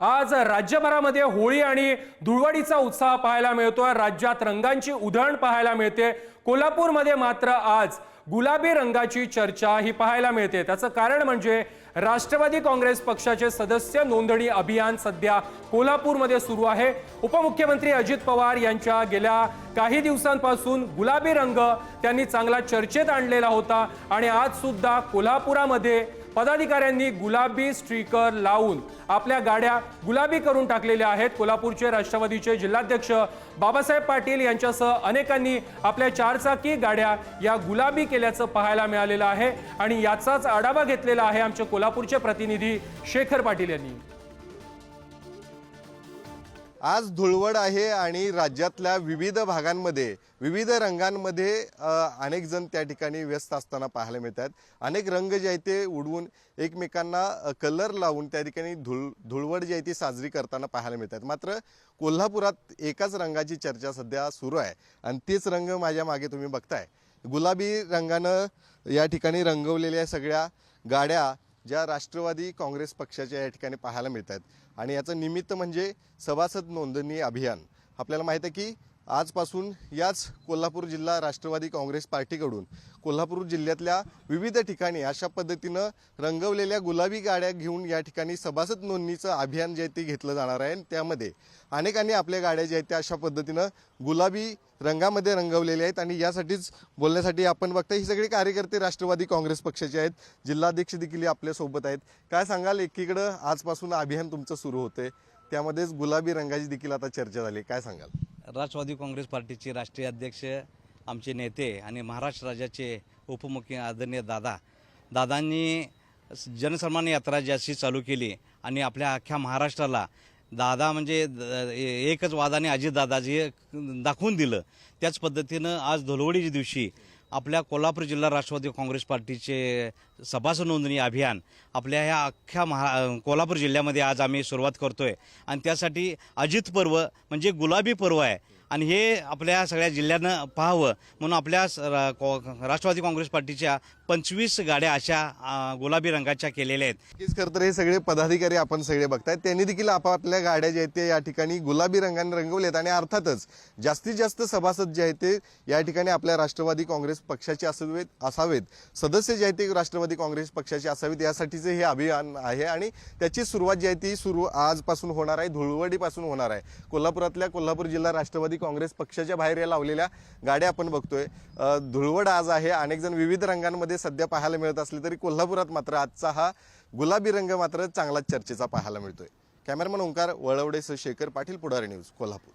आज राज्यभरामध्ये होळी आणि धुळवडीचा उत्साह पाहायला मिळतोय. राज्यात रंगांची उधळण पाहायला मिळते. कोल्हापूरमध्ये मात्र आज गुलाबी रंगाची चर्चा ही पाहायला मिळते. त्याचं कारण म्हणजे राष्ट्रवादी काँग्रेस पक्षाचे सदस्य नोंदणी अभियान सध्या कोल्हापूरमध्ये सुरू आहे. उपमुख्यमंत्री अजित पवार यांच्या गेल्या काही दिवसांपासून गुलाबी रंग त्यांनी चांगला चर्चेत आणलेला होता आणि आज सुद्धा कोल्हापुरामध्ये पदाधिकाऱ्यांनी गुलाबी स्ट्रीकर लावून आपल्या गाड्या गुलाबी करून टाकलेल्या आहेत. कोल्हापूरचे राष्ट्रवादीचे जिल्हाध्यक्ष बाबासाहेब पाटील यांच्यासह अनेकांनी आपल्या चारचाकी गाड्या या गुलाबी केल्याचं पाहायला मिळालेलं आहे. आणि याचाच आढावा घेतलेला आहे आमचे कोल्हापूरचे प्रतिनिधी शेखर पाटील यांनी. आज धुळवड आहे आणि राज्यातल्या विविध भागांमध्ये विविध रंगांमध्ये अनेक जण त्या ठिकाणी व्यस्त असताना पाहायला मिळतात. अनेक रंग जे आहेत ते उडवून एकमेकांना कलर लावून त्या ठिकाणी धुळ धुळवड जी आहे ती साजरी करताना पाहायला मिळतात. मात्र कोल्हापुरात एकाच रंगाची चर्चा सध्या सुरू आहे आणि तेच रंग माझ्या मागे तुम्ही बघताय. गुलाबी रंगानं या ठिकाणी रंगवलेल्या सगळ्या गाड्या ज्या राष्ट्रवादी काँग्रेस पक्षाच्या या ठिकाणी पाहायला मिळत आहेत आणि याचं निमित्त म्हणजे सभासद नोंदणी अभियान. आपल्याला माहीत आहे की आजपासून याच कोल्हापूर जिल्हा राष्ट्रवादी काँग्रेस पार्टीकडून कोल्हापूर जिल्ह्यातल्या विविध ठिकाणी अशा पद्धतीनं रंगवलेल्या गुलाबी गाड्या घेऊन या ठिकाणी सभासद नोंदणीचं अभियान जे आहे ते घेतलं जाणार आहे. आणि त्यामध्ये अनेकांनी आपल्या गाड्या ज्या आहेत त्या अशा पद्धतीनं गुलाबी रंगामध्ये रंगवलेल्या आहेत आणि यासाठीच बोलण्यासाठी आपण बघताय ही सगळी कार्यकर्ते राष्ट्रवादी काँग्रेस पक्षाचे आहेत. जिल्हाध्यक्ष देखील आपल्यासोबत आहेत. काय सांगाल एकीकडं आजपासून अभियान तुमचं सुरू होते त्यामध्येच गुलाबी रंगाची देखील आता चर्चा झाली. काय सांगाल? राष्ट्रवादी काँग्रेस पार्टीचे राष्ट्रीय अध्यक्ष आमचे नेते आणि महाराष्ट्र राज्याचे उपमुख्य आदरणीय दादा. दादांनी जनसन्मान यात्रा जी चालू केली आणि आपल्या अख्ख्या महाराष्ट्राला दादा म्हणजे एकच वादाने अजितदादा जे दाखवून दिलं. त्याच पद्धतीनं आज धुलवडीच्या दिवशी आपल्या कोल्हापूर जिल्हा राष्ट्रवादी काँग्रेस पार्टीचे सभासद नोंदणी अभियान आपल्या ह्या अख्ख्या महा कोल्हापूर जिल्ह्यामध्ये आज आम्ही सुरुवात करतो आहे आणि त्यासाठी अजित पर्व म्हणजे गुलाबी पर्व आहे. आणि हे आपल्या सगळ्या जिल्ह्यानं पाहावं म्हणून आपल्या रा- राष्ट्रवादी काँग्रेस पार्टीच्या पंचवीस गाड्या अशा गुलाबी रंगाच्या केलेल्या आहेत. नक्कीच खरं तर हे सगळे पदाधिकारी आपण सगळे बघतायत. त्यांनी देखील आपापल्या गाड्या ज्या आहेत ते या ठिकाणी गुलाबी रंगाने रंगवलेत आणि अर्थातच जास्तीत जास्त सभासद जे आहेत ते या ठिकाणी आपल्या राष्ट्रवादी काँग्रेस पक्षाचे असावेत असावेत. सदस्य जे आहेत ते राष्ट्रवादी काँग्रेस पक्षाचे असावेत यासाठीचे हे अभियान आहे आणि त्याची सुरुवात जी आहे ती सुरू आजपासून होणार आहे धुळवडीपासून होणार आहे. कोल्हापुरातल्या कोल्हापूर जिल्हा राष्ट्रवादी काँग्रेस पक्षाच्या बाहेर या लावलेल्या गाड्या आपण बघतोय. धुळवड आज आहे अनेक जण विविध रंगांमध्ये सध्या पाहायला मिळत असले तरी कोल्हापुरात मात्र आजचा हा गुलाबी रंग मात्र चांगलाच चर्चेचा पाहायला मिळतोय. कॅमेरामन ओंकार वळवडेसह शेखर पाटील पुढारी न्यूज कोल्हापूर.